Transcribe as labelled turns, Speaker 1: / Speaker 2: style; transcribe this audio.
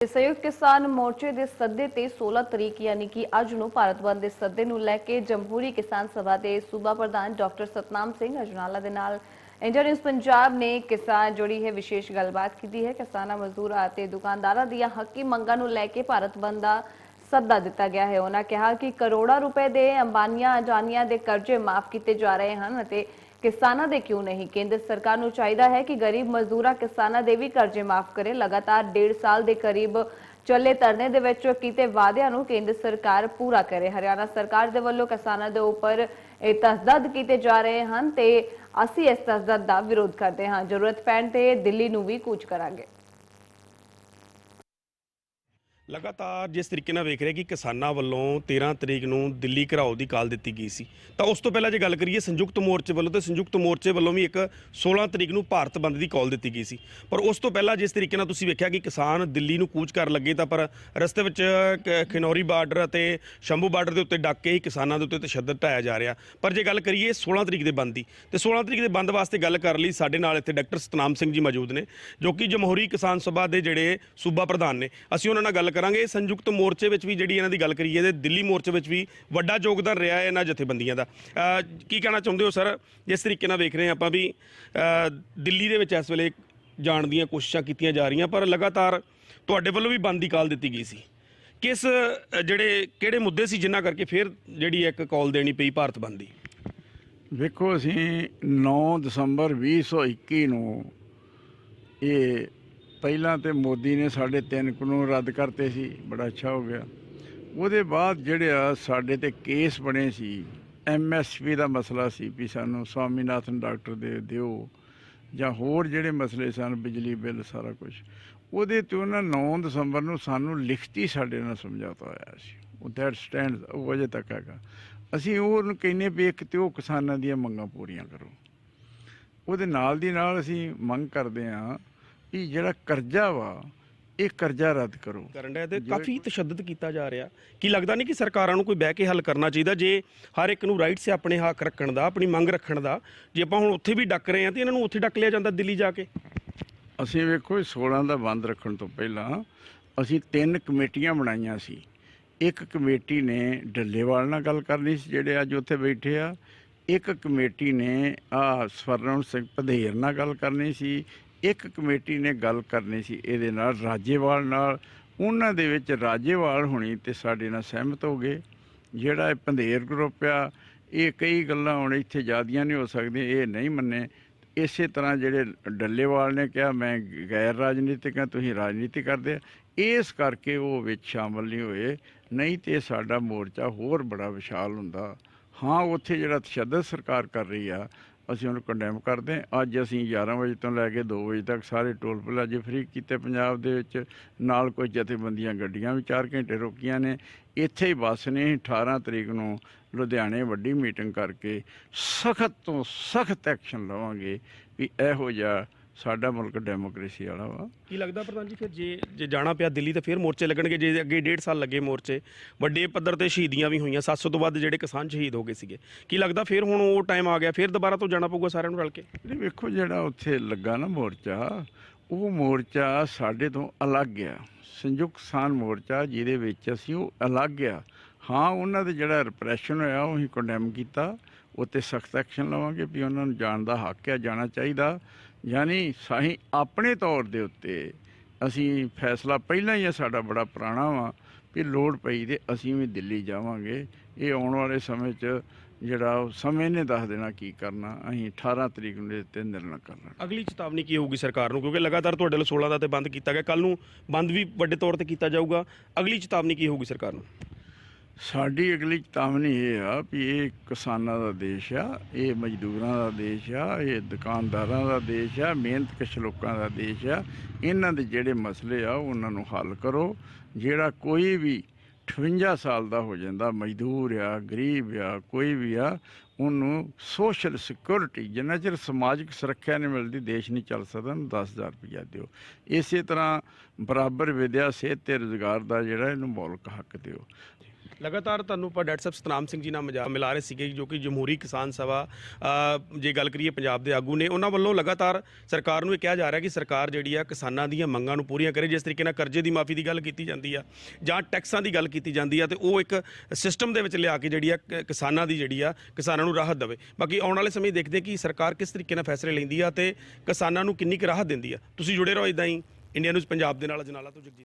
Speaker 1: ਸੰਯੁਕਤ ਕਿਸਾਨ ਮੋਰਚੇ ਦੇ ਸੱਦੇ ਤੇ 16 ਤਰੀਕ ਯਾਨੀ ਕਿ ਅੱਜ ਨੂੰ ਭਾਰਤ ਬੰਦ ਦੇ ਸੱਦੇ ਨੂੰ ਲੈ ਕੇ ਜਮਹੂਰੀ ਕਿਸਾਨ ਸਭਾ ਦੇ ਸੂਬਾ ਪ੍ਰਧਾਨ ਡਾਕਟਰ ਸਤਨਾਮ ਸਿੰਘ ਅਜਨਾਲਾ ਦੇ ਨਾਲ ਇੰਡੀਅਨ ਨਿਊਜ਼ ਪੰਜਾਬ ਨੇ ਕਿਸਾਨ ਜੋੜੀ ਹੈ ਵਿਸ਼ੇਸ਼ ਗੱਲਬਾਤ ਕੀਤੀ ਹੈ। ਕਿਸਾਨਾਂ, ਮਜ਼ਦੂਰਾਂ ਅਤੇ ਦੁਕਾਨਦਾਰਾਂ ਦੀਆਂ ਹੱਕੀ ਮੰਗਾਂ ਨੂੰ ਲੈ ਕੇ ਭਾਰਤ ਬੰਦ ਦਾ ਸੱਦਾ ਦਿੱਤਾ ਗਿਆ ਹੈ। ਉਹਨਾਂ ਕਿਹਾ ਕਿ ਕਰੋੜਾਂ ਰੁਪਏ ਦੇ ਅੰਬਾਨੀਆਂ ਅਜਾਨੀਆਂ ਦੇ ਕਰਜ਼ੇ ਮਾਫ ਕੀਤੇ ਜਾ ਰਹੇ ਹਨ ਅਤੇ ਕਿਸਾਨਾਂ ਦੇ ਕਿਉਂ ਨਹੀਂ? ਕੇਂਦਰ ਸਰਕਾਰ ਨੂੰ ਚਾਹੀਦਾ ਹੈ ਕਿ ਗਰੀਬ ਮਜ਼ਦੂਰਾਂ ਕਿਸਾਨਾਂ ਦੇ ਵੀ ਕਰਜ਼ੇ ਮਾਫ ਕਰੇ। ਲਗਾਤਾਰ 1.5 ਸਾਲ ਦੇ ਕਰੀਬ ਚੱਲੇ ਧਰਨੇ ਦੇ ਵਿੱਚ ਕੀਤੇ ਵਾਅਦਿਆਂ ਨੂੰ ਕੇਂਦਰ ਸਰਕਾਰ ਪੂਰਾ ਕਰੇ। ਹਰਿਆਣਾ ਸਰਕਾਰ ਦੇ ਵੱਲੋਂ ਕਿਸਾਨਾਂ ਦੇ ਉੱਪਰ ਇਹ ਤਸਦਦ ਕੀਤੇ ਜਾ ਰਹੇ ਹਨ ਤੇ ਅਸੀਂ ਇਸ ਤਸਦਦ ਦਾ ਵਿਰੋਧ ਕਰਦੇ ਹਾਂ। ਜ਼ਰੂਰਤ ਪੈਣ ਤੇ ਦਿੱਲੀ ਨੂੰ ਵੀ ਕੂਚ ਕਰਾਂਗੇ।
Speaker 2: ਲਗਾਤਾਰ ਜਿਸ ਤਰੀਕੇ ਨਾਲ ਵੇਖ ਰਹੇ ਕਿ ਕਿਸਾਨਾਂ ਵੱਲੋਂ 13 ਤਰੀਕ ਨੂੰ ਦਿੱਲੀ ਘਰਾਓ ਦੀ ਕਾਲ ਦਿੱਤੀ ਗਈ ਸੀ, ਤਾਂ ਉਸ ਤੋਂ ਪਹਿਲਾਂ ਜੇ ਗੱਲ ਕਰੀਏ ਸੰਯੁਕਤ ਮੋਰਚੇ ਵੱਲੋਂ, ਤੇ ਸੰਯੁਕਤ ਮੋਰਚੇ ਵੱਲੋਂ ਵੀ ਇੱਕ 16 ਤਰੀਕ ਨੂੰ ਭਾਰਤ ਬੰਦ ਦੀ ਕਾਲ ਦਿੱਤੀ ਗਈ ਸੀ। ਪਰ ਉਸ ਤੋਂ ਪਹਿਲਾਂ ਜਿਸ ਤਰੀਕੇ ਨਾਲ ਤੁਸੀਂ ਵੇਖਿਆ ਕਿ ਕਿਸਾਨ ਦਿੱਲੀ ਨੂੰ ਕੂਚ ਕਰਨ ਲੱਗੇ, ਤਾਂ ਪਰ ਰਸਤੇ ਵਿੱਚ ਕ- ਖਨੌਰੀ ਬਾਰਡਰ ਅਤੇ ਸ਼ੰਭੂ ਬਾਰਡਰ ਦੇ ਉੱਤੇ ਡੱਕ ਕੇ ਹੀ ਕਿਸਾਨਾਂ ਦੇ ਉੱਤੇ ਤਸ਼ੱਦਦ ਢਾਇਆ ਜਾ ਰਿਹਾ। ਪਰ ਜੇ ਗੱਲ ਕਰੀਏ 16 ਤਰੀਕ ਦੇ ਬੰਦ ਦੀ, ਤੇ 16 ਤਰੀਕ ਦੇ ਬੰਦ ਵਾਸਤੇ ਗੱਲ ਕਰ ਲਈ ਸਾਡੇ ਨਾਲ ਇੱਥੇ ਡਾਕਟਰ ਸਤਨਾਮ ਸਿੰਘ ਜੀ ਮੌਜੂਦ ਨੇ, ਜੋ ਕਿ ਜਮਹੂਰੀ ਕਿਸਾਨ ਸਭਾ ਦੇ ਜਿਹੜੇ ਸੂਬਾ ਪ੍ਰਧਾਨ ਨੇ। ਅਸੀਂ ਉਹਨਾਂ ਨਾਲ ਗੱਲ ਕਰਾਂਗੇ। ਸੰਯੁਕਤ ਮੋਰਚੇ ਵਿੱਚ ਵੀ ਜਿਹੜੀ ਇਹਨਾਂ ਦੀ ਗੱਲ ਕਰੀਏ ਤੇ ਦਿੱਲੀ ਮੋਰਚੇ ਵਿੱਚ ਵੀ ਵੱਡਾ ਯੋਗਦਾਨ ਰਿਹਾ ਹੈ ਇਹਨਾਂ ਜਥੇਬੰਦੀਆਂ ਦਾ। ਕੀ ਕਹਿਣਾ ਚਾਹੁੰਦੇ ਹੋ ਸਰ? ਜਿਸ ਤਰੀਕੇ ਨਾਲ ਵੇਖ ਰਹੇ ਹਾਂ ਆਪਾਂ ਵੀ ਦਿੱਲੀ ਦੇ ਵਿੱਚ ਇਸ ਵੇਲੇ ਜਾਣ ਦੀਆਂ ਕੋਸ਼ਿਸ਼ਾਂ ਕੀਤੀਆਂ ਜਾ ਰਹੀਆਂ, ਪਰ ਲਗਾਤਾਰ ਤੁਹਾਡੇ ਵੱਲੋਂ ਵੀ ਬੰਦ ਦੀ ਕਾਲ ਦਿੱਤੀ ਗਈ ਸੀ। ਕਿਸ ਜਿਹੜੇ, ਕਿਹੜੇ ਮੁੱਦੇ ਸੀ ਜਿਨ੍ਹਾਂ ਕਰਕੇ ਫਿਰ ਜਿਹੜੀ ਇੱਕ ਕਾਲ ਦੇਣੀ ਪਈ ਭਾਰਤ ਬੰਦ ਦੀ?
Speaker 3: ਵੇਖੋ, ਅਸੀਂ 9 ਦਸੰਬਰ 2021 ਨੂੰ ਇਹ ਪਹਿਲਾਂ ਤੇ ਮੋਦੀ ਨੇ ਸਾਡੇ ਤਿੰਨ ਕਾਨੂੰਨ ਰੱਦ ਕਰਤੇ ਸੀ, ਬੜਾ ਅੱਛਾ ਹੋ ਗਿਆ। ਉਹਦੇ ਬਾਅਦ ਜਿਹੜੇ ਆ ਸਾਡੇ ਤੇ ਕੇਸ ਬਣੇ ਸੀ ਐਮਐਸਪੀ ਦਾ ਮਸਲਾ ਸੀ ਵੀ ਸਾਨੂੰ ਸਵਾਮੀਨਾਥਨ ਡਾਕਟਰ ਦੇ ਦਿਓ, ਜਾਂ ਹੋਰ ਜਿਹੜੇ ਮਸਲੇ ਸਨ, ਬਿਜਲੀ ਬਿੱਲ, ਸਾਰਾ ਕੁਝ ਉਹਦੇ ਤੇ ਉਹਨਾਂ 9 ਦਸੰਬਰ ਨੂੰ ਸਾਨੂੰ ਲਿਖਤੀ ਸਾਡੇ ਨਾਲ ਸਮਝੌਤਾ ਹੋਇਆ ਸੀ। ਉਹ ਦੈਟ ਸਟੈਂਡ ਉਹ ਅਜੇ ਤੱਕ ਹੈਗਾ। ਅਸੀਂ ਉਹਨੂੰ ਕਹਿੰਨੇ ਵੀ ਇੱਕ ਤੇ ਉਹ ਕਿਸਾਨਾਂ ਦੀਆਂ ਮੰਗਾਂ ਪੂਰੀਆਂ ਕਰੋ। ਉਹਦੇ ਨਾਲ ਦੀ ਨਾਲ ਅਸੀਂ ਮੰਗ ਕਰਦੇ ਹਾਂ ਕਿ ਜਿਹੜਾ ਕਰਜ਼ਾ ਵਾ ਇਹ ਕਰਜ਼ਾ ਰੱਦ ਕਰੋ।
Speaker 2: ਕਰਨ ਡਿਆ ਤੇ ਕਾਫੀ ਤਸ਼ੱਦਦ ਕੀਤਾ ਜਾ ਰਿਹਾ। ਕੀ ਲੱਗਦਾ ਨਹੀਂ ਕਿ ਸਰਕਾਰਾਂ ਨੂੰ ਕੋਈ ਬਹਿ ਕੇ ਹੱਲ ਕਰਨਾ ਚਾਹੀਦਾ? ਜੇ ਹਰ ਇੱਕ ਨੂੰ ਰਾਈਟ ਹੈ ਆਪਣੇ ਹੱਕ ਰੱਖਣ ਦਾ ਆਪਣੀ ਮੰਗ ਰੱਖਣ ਦਾ ਜੇ ਆਪਾਂ ਹੁਣ ਉੱਥੇ ਵੀ ਡੱਕ ਰਹੇ ਹਾਂ ਤੇ ਇਹਨਾਂ ਨੂੰ ਉੱਥੇ ਡੱਕ ਲਿਆ ਜਾਂਦਾ ਦਿੱਲੀ ਜਾ ਕੇ?
Speaker 3: ਅਸੀਂ ਵੇਖੋ ਇਹ 16 ਦਾ ਬੰਦ ਰੱਖਣ ਤੋਂ ਪਹਿਲਾਂ ਅਸੀਂ ਤਿੰਨ ਕਮੇਟੀਆਂ ਬਣਾਈਆਂ ਸੀ। ਇੱਕ ਕਮੇਟੀ ਨੇ ਡੱਲੇਵਾਲ ਨਾਲ ਗੱਲ ਕਰਨੀ ਸੀ ਜਿਹੜੇ ਅੱਜ ਉੱਥੇ ਬੈਠੇ ਆ। ਇੱਕ ਕਮੇਟੀ ਨੇ ਆ ਸਵਰਨ ਸਿੰਘ ਪਧੇਰ ਨਾਲ ਗੱਲ ਕਰਨੀ ਸੀ। ਇੱਕ ਕਮੇਟੀ ਨੇ ਗੱਲ ਕਰਨੀ ਸੀ ਇਹਦੇ ਨਾਲ, ਰਾਜੇਵਾਲ ਨਾਲ। ਉਹਨਾਂ ਦੇ ਵਿੱਚ ਰਾਜੇਵਾਲ ਹੋਣੀ ਤੇ ਸਾਡੇ ਨਾਲ ਸਹਿਮਤ ਹੋ ਗਏ। ਜਿਹੜਾ ਇਹ ਪੰਧੇਰ ਗਰੁੱਪ ਆ, ਇਹ ਕਈ ਗੱਲਾਂ ਹੁਣ ਇੱਥੇ ਜਿਆਦੀਆਂ ਨਹੀਂ ਹੋ ਸਕਦੀਆਂ, ਇਹ ਨਹੀਂ ਮੰਨੇ। ਇਸੇ ਤਰ੍ਹਾਂ ਜਿਹੜੇ ਡੱਲੇਵਾਲ ਨੇ ਕਿਹਾ, ਮੈਂ ਗੈਰ ਰਾਜਨੀਤਿਕ ਹਾਂ ਤੁਸੀਂ ਰਾਜਨੀਤੀ ਕਰਦੇ ਆ। ਇਸ ਕਰਕੇ ਉਹ ਵਿੱਚ ਸ਼ਾਮਲ ਨਹੀਂ ਹੋਏ। ਨਹੀਂ ਤੇ ਸਾਡਾ ਮੋਰਚਾ ਹੋਰ ਬੜਾ ਵਿਸ਼ਾਲ ਹੁੰਦਾ। ਹਾਂ, ਉੱਥੇ ਜਿਹੜਾ ਤਸ਼ੱਦਦ ਸਰਕਾਰ ਕਰ ਰਹੀ ਆ ਅਸੀਂ ਉਹਨੂੰ ਕੰਡੈਮ ਕਰਦੇ ਹਾਂ। ਅੱਜ ਅਸੀਂ 11 ਵਜੇ ਤੋਂ ਲੈ ਕੇ 2 ਵਜੇ ਤੱਕ ਸਾਰੇ ਟੋਲ ਪਲਾਜ਼ੇ ਫ੍ਰੀ ਕੀਤੇ ਪੰਜਾਬ ਦੇ ਵਿੱਚ। ਨਾਲ ਕੋਈ ਜਥੇਬੰਦੀਆਂ ਗੱਡੀਆਂ ਵੀ 4 ਘੰਟੇ ਰੋਕੀਆਂ ਨੇ। ਇੱਥੇ ਹੀ ਬੱਸ ਨੇ 18 ਤਰੀਕ ਨੂੰ ਲੁਧਿਆਣੇ ਵੱਡੀ ਮੀਟਿੰਗ ਕਰਕੇ ਸਖਤ ਤੋਂ ਸਖਤ ਐਕਸ਼ਨ ਲਵਾਂਗੇ ਵੀ ਇਹੋ ਜਿਹਾ ਸਾਡਾ ਮੁਲਕ ਡੈਮੋਕ੍ਰੇਸੀ ਵਾਲਾ ਵਾ।
Speaker 2: ਕੀ ਲੱਗਦਾ ਪ੍ਰਧਾਨ ਜੀ ਫਿਰ ਜੇ ਜੇ ਜਾਣਾ ਪਿਆ ਦਿੱਲੀ ਤੇ ਫਿਰ ਮੋਰਚੇ ਲੱਗਣਗੇ ਜੇ ਅੱਗੇ 1.5 ਸਾਲ ਲੱਗੇ ਮੋਰਚੇ। ਵੱਡੇ ਪੱਧਰ ਤੇ ਸ਼ਹੀਦੀਆਂ ਵੀ ਹੋਈਆਂ 700 ਤੋਂ ਵੱਧ ਜਿਹੜੇ ਕਿਸਾਨ ਸ਼ਹੀਦ ਹੋ ਗਏ ਸੀਗੇ। ਕੀ ਲੱਗਦਾ ਫਿਰ ਹੁਣ ਉਹ ਟਾਈਮ ਆ ਗਿਆ ਫਿਰ ਦੁਬਾਰਾ ਤੋਂ ਜਾਣਾ ਪਊਗਾ ਸਾਰਿਆਂ ਨੂੰ ਰਲ ਕੇ?
Speaker 3: ਇਹ ਵੇਖੋ ਜਿਹੜਾ ਉੱਥੇ ਲੱਗਾ ਨਾ ਮੋਰਚਾ ਉਹ ਮੋਰਚਾ ਸਾਡੇ ਤੋਂ ਅਲੱਗ ਆ। ਸੰਯੁਕਤ ਕਿਸਾਨ ਮੋਰਚਾ ਜਿਹਦੇ ਵਿੱਚ ਅਸੀਂ ਉਹ ਅਲੱਗ ਆ। ਹਾਂ ਉਹਨਾਂ ਦੇ ਜਿਹੜਾ ਰਿਪਰੈਸ਼ਨ ਹੋਇਆ ਉਹ ਅਸੀਂ ਕੰਡੈਮ ਕੀਤਾ। ਉੱਤੇ ਸਖਤ ਐਕਸ਼ਨ ਲਵਾਂਗੇ ਵੀ ਉਹਨਾਂ ਨੂੰ ਜਾਣ ਦਾ ਹੱਕ ਹੈ ਜਾਣਾ ਚਾਹੀਦਾ। ਯਾਨੀ ਸਾਹੀਂ ਆਪਣੇ ਤੌਰ ਦੇ ਉੱਤੇ ਅਸੀਂ ਫੈਸਲਾ ਪਹਿਲਾਂ ਹੀ ਹੈ ਸਾਡਾ ਬੜਾ ਪੁਰਾਣਾ ਵਾ ਵੀ ਲੋੜ ਪਈ ਤੇ ਅਸੀਂ ਵੀ ਦਿੱਲੀ ਜਾਵਾਂਗੇ। ਇਹ ਆਉਣ ਵਾਲੇ ਸਮੇਂ 'ਚ ਜਿਹੜਾ ਸਮੇਂ ਨੇ ਦੱਸ ਦੇਣਾ ਕੀ ਕਰਨਾ, ਅਸੀਂ 18 ਤਰੀਕ ਨੂੰ ਇਹਦੇ ਤੇ ਨਿਰਣਾ ਕਰਨਾ
Speaker 2: ਅਗਲੀ ਚੇਤਾਵਨੀ ਕੀ ਹੋਊਗੀ ਸਰਕਾਰ ਨੂੰ? ਕਿਉਂਕਿ ਲਗਾਤਾਰ ਤੁਹਾਡੇ ਵੱਲੋਂ 16 ਦਾ ਤੇ ਬੰਦ ਕੀਤਾ ਗਿਆ। ਕੱਲ ਨੂੰ ਬੰਦ ਵੀ ਵੱਡੇ ਤੌਰ ਤੇ ਕੀਤਾ ਜਾਊਗਾ। ਅਗਲੀ ਚੇਤਾਵਨੀ ਕੀ ਹੋਊਗੀ ਸਰਕਾਰ ਨੂੰ?
Speaker 3: ਸਾਡੀ ਅਗਲੀ ਚੇਤਾਵਨੀ ਇਹ ਆ ਵੀ ਇਹ ਕਿਸਾਨਾਂ ਦਾ ਦੇਸ਼ ਆ, ਇਹ ਮਜ਼ਦੂਰਾਂ ਦਾ ਦੇਸ਼ ਆ, ਇਹ ਦੁਕਾਨਦਾਰਾਂ ਦਾ ਦੇਸ਼ ਆ ਮਿਹਨਤਕਸ਼ ਲੋਕਾਂ ਦਾ ਦੇਸ਼ ਆ, ਇਹਨਾਂ ਦੇ ਜਿਹੜੇ ਮਸਲੇ ਆ ਉਹਨਾਂ ਨੂੰ ਹੱਲ ਕਰੋ। ਜਿਹੜਾ ਕੋਈ ਵੀ 58 ਸਾਲ ਦਾ ਹੋ ਜਾਂਦਾ, ਮਜ਼ਦੂਰ ਆ, ਗਰੀਬ ਆ, ਕੋਈ ਵੀ ਆ, ਉਹਨੂੰ ਸੋਸ਼ਲ ਸਿਕਿਉਰਿਟੀ ਜਿੰਨਾ ਚਿਰ ਸਮਾਜਿਕ ਸੁਰੱਖਿਆ ਨਹੀਂ ਮਿਲਦੀ, ਦੇਸ਼ ਨਹੀਂ ਚੱਲ ਸਕਦਾ, ਉਹਨੂੰ 10000 ਰੁਪਇਆ ਦਿਓ। ਇਸੇ ਤਰ੍ਹਾਂ ਬਰਾਬਰ ਵਿਦਿਆ, ਸਿਹਤ ਤੇ ਰੁਜ਼ਗਾਰ ਦਾ ਜਿਹੜਾ ਇਹਨੂੰ ਮੌਲਿਕ ਹੱਕ ਦਿਓ।
Speaker 2: ਲਗਾਤਾਰ ਤੁਹਾਨੂੰ ਆਪਾਂ ਡਾਕਟਰ ਸਾਹਿਬ ਸਤਨਾਮ ਸਿੰਘ ਜੀ ਨਾਲ ਮਜਾ ਮਿਲਾ ਰਹੇ ਸੀਗੇ ਜੋ ਕਿ ਜਮਹੂਰੀ ਕਿਸਾਨ ਸਭਾ ਜੇ ਗੱਲ ਕਰੀਏ ਪੰਜਾਬ ਦੇ ਆਗੂ ਨੇ, ਉਹਨਾਂ ਵੱਲੋਂ ਲਗਾਤਾਰ ਸਰਕਾਰ ਨੂੰ ਇਹ ਕਿਹਾ ਜਾ ਰਿਹਾ ਕਿ ਸਰਕਾਰ ਜਿਹੜੀ ਆ ਕਿਸਾਨਾਂ ਦੀਆਂ ਮੰਗਾਂ ਨੂੰ ਪੂਰੀਆਂ ਕਰੇ, ਜਿਸ ਤਰੀਕੇ ਨਾਲ ਕਰਜ਼ੇ ਦੀ ਮਾਫੀ ਦੀ ਗੱਲ ਕੀਤੀ ਜਾਂਦੀ ਆ ਜਾਂ ਟੈਕਸਾਂ ਦੀ ਗੱਲ ਕੀਤੀ ਜਾਂਦੀ ਆ ਤੇ ਉਹ ਇੱਕ ਸਿਸਟਮ ਦੇ ਵਿੱਚ ਲਿਆ ਕੇ ਜਿਹੜੀ ਆ ਕ- ਕਿਸਾਨਾਂ ਦੀ ਜਿਹੜੀ ਆ, ਕਿਸਾਨਾਂ ਨੂੰ ਰਾਹਤ ਦੇਵੇ। ਬਾਕੀ ਆਉਣ ਵਾਲੇ ਸਮੇਂ ਦੇਖਦੇ ਕਿ ਸਰਕਾਰ ਕਿਸ ਤਰੀਕੇ ਨਾਲ ਫੈਸਲੇ ਲੈਂਦੀ ਆ ਤੇ ਕਿਸਾਨਾਂ ਨੂੰ ਕਿੰਨੀ ਕੁ ਰਾਹਤ ਦਿੰਦੀ ਆ। ਤੁਸੀਂ ਜੁੜੇ ਰਹੋ ਇਦਾਂ ਹੀ, ਇੰਡੀਆ ਨਿਊਜ਼ ਪੰਜਾਬ ਦੇ ਨਾਲ, ਅਜਨਾਲਾ ਤੋਂ ਜਗਜੀਤ